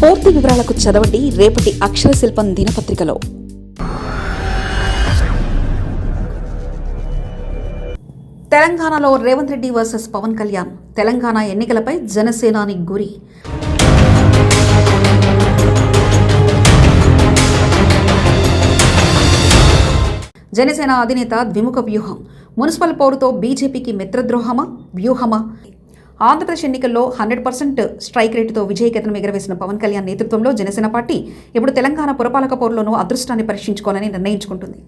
పూర్తి వివరాలకు చదవండి రేపటి అక్షర శిల్పం దినపత్రికలో. తెలంగాణలో రేవంత్ రెడ్డి వర్సెస్ పవన్ కళ్యాణ్ తెలంగాణ ఎన్నికలపై జనసేనాని గురి. జనసేన అధినేత ద్విముఖ వ్యూహం. మున్సిపల్ పౌరుతో బీజేపీకి మిత్రద్రోహమా? వ్యూహమా? ఆంధ్రప్రదేశ్ ఎన్నికల్లో హండ్రెడ్ పర్సెంట్ స్ట్రైక్ రేటుతో విజయకేతనం ఎగరవేసిన పవన్ కళ్యాణ్ నేతృత్వంలో జనసేన పార్టీ ఇప్పుడు తెలంగాణ పురపాలక పౌరులను అదృష్టాన్ని పరీక్షించుకోవాలని నిర్ణయించుకుంటుంది.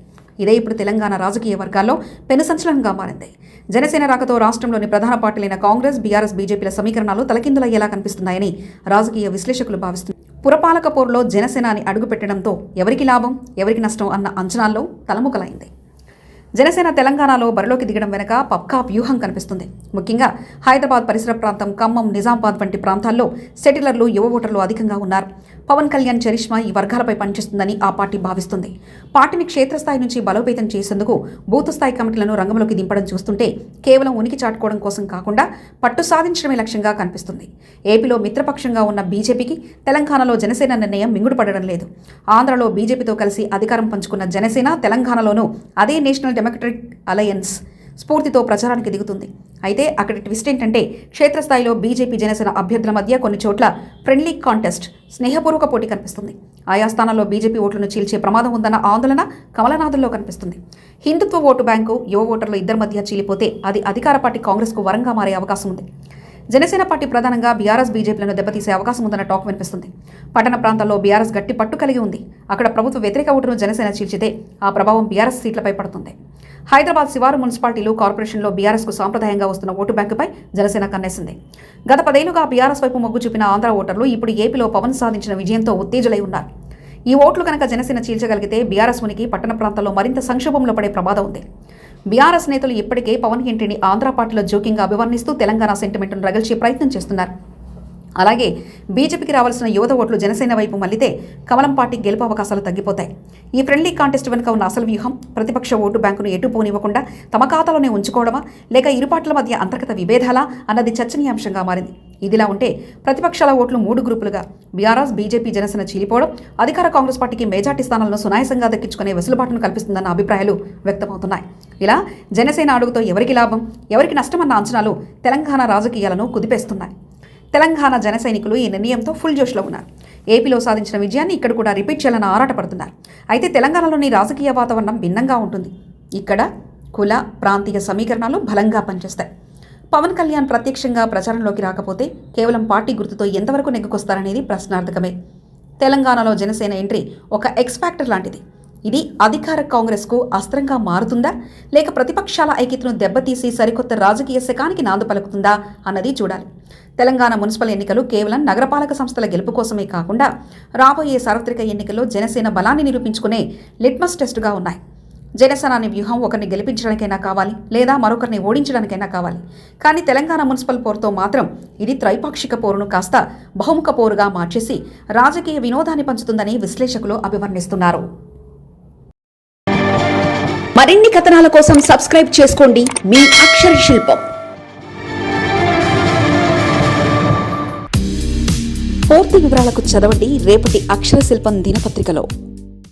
ఇదే ఇప్పుడు తెలంగాణ రాజకీయ వర్గాల్లో పెను సంచలనంగా మారింది. జనసేన రాకతో రాష్ట్రంలోని ప్రధాన పార్టీలైన కాంగ్రెస్ బీఆర్ఎస్ బీజేపీల సమీకరణాలు తలకిందులయ్యేలా కనిపిస్తున్నాయని రాజకీయ విశ్లేషకులు భావిస్తున్నారు. పురపాలక పోరులో జనసేనాని అడుగుపెట్టడంతో ఎవరికి లాభం ఎవరికి నష్టం అన్న అంచనాల్లో తలముకలైంది జనసేన తెలంగాణలో బరిలోకి దిగడం వెనుక పక్కా వ్యూహం కనిపిస్తుంది. ముఖ్యంగా హైదరాబాద్ పరిసర ప్రాంతం ఖమ్మం నిజామాబాద్ వంటి ప్రాంతాల్లో సెటిలర్లు యువ ఓటర్లు అధికంగా ఉన్నారు. పవన్ కళ్యాణ్ చరిష్మా ఈ వర్గాలపై పనిచేస్తుందని ఆ పార్టీ భావిస్తుంది. పార్టీని క్షేత్రస్థాయి నుంచి బలోపేతం చేసేందుకు బూత్ స్థాయి కమిటీలను రంగంలోకి దింపడం చూస్తుంటే కేవలం ఉనికి చాటుకోవడం కోసం కాకుండా పట్టు సాధించడమే లక్ష్యంగా కనిపిస్తుంది. ఏపీలో మిత్రపక్షంగా ఉన్న బీజేపీకి తెలంగాణలో జనసేన నిర్ణయం మింగుడుపడడం లేదు. ఆంధ్రలో బీజేపీతో కలిసి అధికారం పంచుకున్న జనసేన తెలంగాణలోనూ అదే నేషనల్ డెమోక్రటిక్ అలయన్స్ స్ఫూర్తితో ప్రచారానికి దిగుతుంది. అయితే అక్కడ ట్విస్ట్ ఏంటంటే క్షేత్రస్థాయిలో బీజేపీ జనసేన అభ్యర్థుల మధ్య కొన్ని చోట్ల ఫ్రెండ్లీ కాంటెస్ట్ స్నేహపూర్వక పోటీ కనిపిస్తుంది. ఆయా స్థానాల్లో బీజేపీ ఓట్లను చీల్చే ప్రమాదం ఉందన్న ఆందోళన కమలనాథుల్లో కనిపిస్తుంది. హిందుత్వ ఓటు బ్యాంకు యువ ఓటర్లు ఇద్దరి మధ్య చీలిపోతే అది అధికార పార్టీ కాంగ్రెస్కు వరంగా మారే అవకాశం ఉంది. జనసేన పార్టీ ప్రధానంగా బీఆర్ఎస్ బీజేపీలను దెబ్బతీసే అవకాశం ఉందన్న టాక్ వినిపిస్తుంది. పట్టణ ప్రాంతాల్లో బీఆర్ఎస్ గట్టి పట్టు కలిగి ఉంది. అక్కడ ప్రభుత్వ వ్యతిరేక ఓటును జనసేన చీల్చితే ఆ ప్రభావం బీఆర్ఎస్ సీట్లపై పడుతుంది. హైదరాబాద్ శివారు మున్సిపాలిటీలు కార్పొరేషన్లో బీఆర్ఎస్కు సాంప్రదాయంగా వస్తున్న ఓటు బ్యాంకుపై జనసేన కన్నేసింది. గత పదేళ్ళుగా బీఆర్ఎస్ వైపు మొగ్గు చూపిన ఆంధ్ర ఓటర్లు ఇప్పుడు ఏపీలో పవన్ సాధించిన విజయంతో ఉత్తేజులై ఉన్నారు. ఈ ఓట్లు కనుక జనసేన చీల్చగలిగితే బీఆర్ఎస్ ఉనికి పట్టణ ప్రాంతాల్లో మరింత సంక్షోభంలో పడే ప్రమాదం ఉంది. బీఆర్ఎస్ నేతలు ఇప్పటికే పవన్ ఇంటిని ఆంధ్ర పార్టీలో జోకింగ్గా అభివర్ణిస్తూ తెలంగాణ సెంటిమెంట్ను రగల్చే ప్రయత్నం చేస్తున్నారు. అలాగే బీజేపీకి రావాల్సిన యువత ఓట్లు జనసేన వైపు మళ్ళితే కమలం పార్టీ గెలుపు అవకాశాలు తగ్గిపోతాయి. ఈ ఫ్రెండ్లీ కాంటెస్ట్ వెనుక ఉన్న అసలు వ్యూహం ప్రతిపక్ష ఓటు బ్యాంకును ఎటు పోనివ్వకుండా తమ ఖాతాలోనే ఉంచుకోవడమా లేక ఇరుపాట్ల మధ్య అంతర్గత విభేదాలా అన్నది చర్చనీయాంశంగా మారింది. ఇదిలా ఉంటే ప్రతిపక్షాల ఓట్లు మూడు గ్రూపులుగా. బీఆర్ఎస్ బీజేపీ జనసేన చీలిపోవడం అధికార కాంగ్రెస్ పార్టీకి మెజార్టీ స్థానాలను సునాయసంగా దక్కించుకునే వెసులుబాటును కల్పిస్తుందన్న అభిప్రాయాలు వ్యక్తమవుతున్నాయి. ఇలా జనసేన అడుగుతో ఎవరికి లాభం ఎవరికి నష్టమన్న అంచనాలు తెలంగాణ రాజకీయాలను కుదిపేస్తున్నాయి. తెలంగాణ జన సైనికులు ఈ నిర్ణయంతో ఫుల్ జోష్లో ఉన్నారు. ఏపీలో సాధించిన విజయాన్ని ఇక్కడ కూడా రిపీట్ చేయాలని ఆరాటపడుతున్నారు. అయితే తెలంగాణలోని రాజకీయ వాతావరణం భిన్నంగా ఉంటుంది. ఇక్కడ కుల ప్రాంతీయ సమీకరణాలు బలంగా పనిచేస్తాయి. పవన్ కళ్యాణ్ ప్రత్యక్షంగా ప్రచారంలోకి రాకపోతే కేవలం పార్టీ గుర్తుతో ఎంతవరకు నెగ్గుకొస్తారనేది ప్రశ్నార్థకమే. తెలంగాణలో జనసేన ఎంట్రీ ఒక ఎక్స్ఫాక్టర్ లాంటిది. ఇది అధికార కాంగ్రెస్కు అస్త్రంగా మారుతుందా? లేక ప్రతిపక్షాల ఐక్యతను దెబ్బతీసి సరికొత్త రాజకీయ శకానికి నాందు పలుకుతుందా అన్నది చూడాలి. తెలంగాణ మున్సిపల్ ఎన్నికలు కేవలం నగరపాలక సంస్థల గెలుపు కోసమే కాకుండా రాబోయే సార్వత్రిక ఎన్నికల్లో జనసేన బలాన్ని నిరూపించుకునే లిట్మస్ టెస్టుగా ఉన్నాయి. జనసేనాని వ్యూహం ఒకరిని గెలిపించడానికైనా కావాలి లేదా మరొకరిని ఓడించడానికైనా కావాలి. కానీ తెలంగాణ మున్సిపల్ పోరుతో మాత్రం ఇది త్రైపాక్షిక పోరును కాస్త బహుముఖ పోరుగా మార్చేసి రాజకీయ వినోదాన్ని పంచుతుందని విశ్లేషకులు అభివర్ణిస్తున్నారు. మరిన్ని కథనాల కోసం సబ్స్క్రైబ్ చేసుకోండి మీ అక్షర శిల్పం. పూర్తి వివరాలకు చదవండి రేపటి అక్షర శిల్పం దినపత్రికలో.